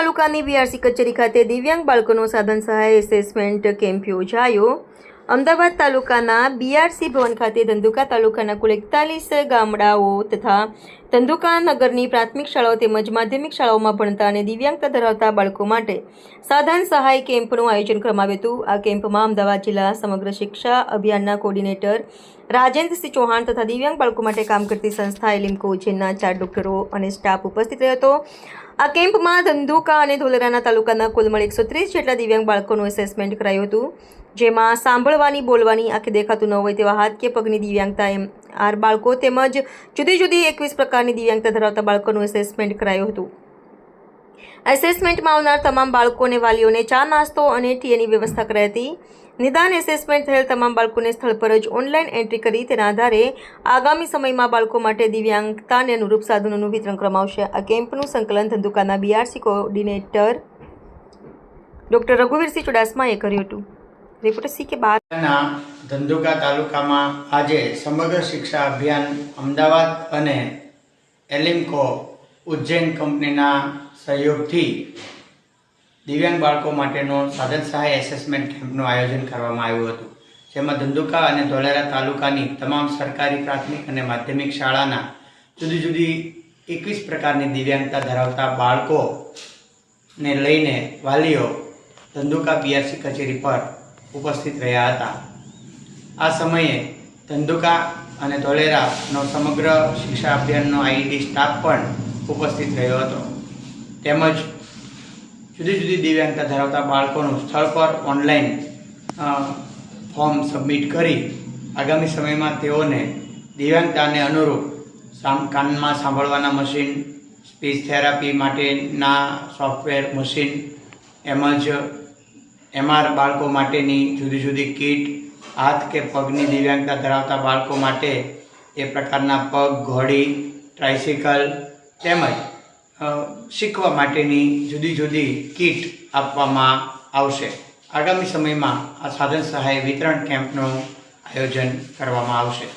તાલુકાની બીઆરસી કચેરી ખાતે દિવ્યાંગ બાળકોનો સાધન સહાય એસેસમેન્ટ કેમ્પ યોજાયો. અમદાવાદ તાલુકાના બીઆરસી ભવન ખાતે ધંધુકા તાલુકાના કુલ એકતાલીસ ગામડાઓ તથા ધંધુકા નગરની પ્રાથમિક શાળાઓ તેમજ માધ્યમિક શાળાઓમાં ભણતા અને દિવ્યાંગતા ધરાવતા બાળકો માટે સાધન સહાય કેમ્પનું આયોજન કરવામાં આવ્યું હતું. આ કેમ્પમાં અમદાવાદ જિલ્લા સમગ્ર શિક્ષા અભિયાનના કોર્ડિનેટર રાજેન્દ્રસિંહ ચૌહાણ તથા દિવ્યાંગ બાળકો માટે કામ કરતી સંસ્થા એલિમ્કો ઉજ્જૈનના ચાર ડોક્ટરો અને સ્ટાફ ઉપસ્થિત રહ્યો હતો. આ કેમ્પમાં ધંધુકા અને ધોલેરાના તાલુકાના કુલ મળી એકસો ત્રીસ જેટલા દિવ્યાંગ બાળકોનું એસેસમેન્ટ કરાયું હતું. જેમાં સાંભળવાની, બોલવાની, આંખે દેખાતું ન હોય તેવા હાથ કે પગની દિવ્યાંગતા એમ. આર બાળકો તેમજ જુદી જુદી એકવીસ પ્રકારની દિવ્યાંગતા ધરાવતા બાળકોનું એસેસમેન્ટ કરાયું હતું. એસેસમેન્ટમાં આવનાર તમામ બાળકો અને વાલીઓને ચા, નાસ્તો અને ટીએની વ્યવસ્થા કરાઈ હતી. નિદાન એસેસમેન્ટ થયેલ તમામ બાળકોને સ્થળ પર જ ઓનલાઈન એન્ટ્રી કરી તેના આધારે આગામી સમયમાં બાળકો માટે દિવ્યાંગતાને અનુરૂપ સાધનોનું વિતરણ કરવામાં આવશે. આ કેમ્પનું સંકલન ધંધુકાના બીઆરસી કોઓર્ડિનેટર ડોક્ટર રઘુવીરસિંહ ચુડાસમાએ કર્યું હતું. રિપોર્ટર સી કે ધંધુકા તાલુકામાં આજે સમગ્ર શિક્ષા અભિયાન અમદાવાદ અને એલિમ્કો ઉજ્જૈન કંપનીના સહયોગથી દિવ્યાંગ બાળકો માટેનો સાધન સહાય એસેસમેન્ટ કેમ્પનું આયોજન કરવામાં આવ્યું હતું. જેમાં ધંધુકા અને ધોલેરા તાલુકાની તમામ સરકારી, પ્રાથમિક અને માધ્યમિક શાળાના જુદી જુદી એકવીસ પ્રકારની દિવ્યાંગતા ધરાવતા બાળકોને લઈને વાલીઓ ધંધુકા બીઆરસી કચેરી પર ઉપસ્થિત રહ્યા હતા. આ સમયે ધંધુકા અને ધોલેરાનો સમગ્ર શિક્ષા અભિયાનનો આઈડી સ્ટાફ પણ ઉપસ્થિત રહ્યો હતો. તેમજ જુદી જુદી દિવ્યાંગતા ધરાવતા બાળકોનું સ્થળ પર ઓનલાઈન ફોર્મ સબમિટ કરી આગામી સમયમાં તેઓને દિવ્યાંગતાને અનુરૂપ કાનમાં સાંભળવાના મશીન સ્પીચ થેરાપી માટેના સોફ્ટવેર મશીન એમજ એમઆર બાળકો માટેની જુદી જુદી કીટ હાથ કે પગની દિવ્યાંગતા ધરાવતા બાળકો માટે એ પ્રકારના પગ, ઘોડી ટ્રાઇસિકલ તેમજ શીખવા માટેની જુદી જુદી કીટ આપવામાં આવશે. આગામી સમયમાં આ સાધન સહાય વિતરણ કેમ્પનું આયોજન કરવામાં આવશે.